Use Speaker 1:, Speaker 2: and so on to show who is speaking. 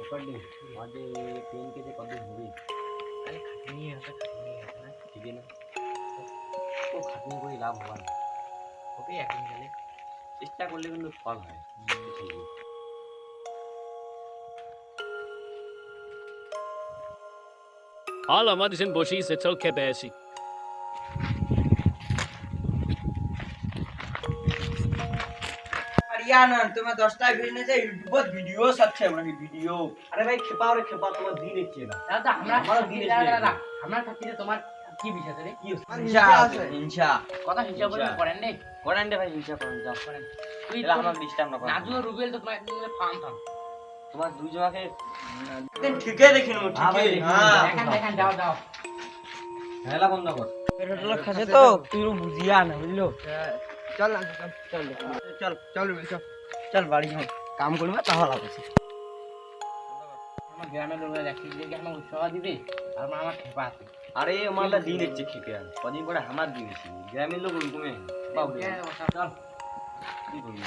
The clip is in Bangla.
Speaker 1: পকড় আজে के যে কদিন হবে?
Speaker 2: আছে না?
Speaker 1: ও খাটনি করে লাভ হবে না।
Speaker 2: হবে একদিন গেলে।
Speaker 1: চেষ্টা করলে কিন্তু ফল হয়। ঠিকই
Speaker 3: Alle Madison Bushies, it's okay, Bessie.
Speaker 4: Haryana तुम्हें दसटा भेजने से बहुत वीडियो अच्छे बने वीडियो
Speaker 1: আরে ভাই খেপা ওরে খেপা তোমার দিন দেখছে না
Speaker 2: দাদা আমরা
Speaker 1: আমারও
Speaker 2: থাকি,
Speaker 1: দিন
Speaker 2: দাদা,
Speaker 1: এসে
Speaker 2: দাদা, আমরা থাকি যে তোমার কি বিষয় রে
Speaker 1: কি
Speaker 4: इंशा इंशा
Speaker 2: কথা হিসাব করে
Speaker 1: হিংসা।
Speaker 2: করেন রে
Speaker 1: করেন রে ভাই হিংসা করেন যাও
Speaker 2: করেন তুই
Speaker 1: এলা আমার ডিস্টার্ব না করেন
Speaker 2: নাজু আর রুবেল তো তোমার একদিন ফার্ম ফার্ম
Speaker 1: তোমার দুইজনকে
Speaker 4: दिन ठीक है लेकिन वो
Speaker 1: हाँ भाई,
Speaker 4: ठीक
Speaker 1: लेकिन-
Speaker 4: है हां
Speaker 2: দেখেন দেখেন যাও যাও
Speaker 1: খেলা বন্ধ কর
Speaker 4: पेट्रोल खसे तो तू बुझिया ना চল না চল চল চল চল চল চল বাড়ি যাও কাম করবে তাহলে আছে
Speaker 2: গ্রামের লোকের একসাথে আমার আরে
Speaker 1: মালটা দিন হচ্ছে খেপে আর কদিন পরে আমার দিন গ্রামের লোক ওরকমই। বাবু
Speaker 2: চল।
Speaker 1: কি করবি?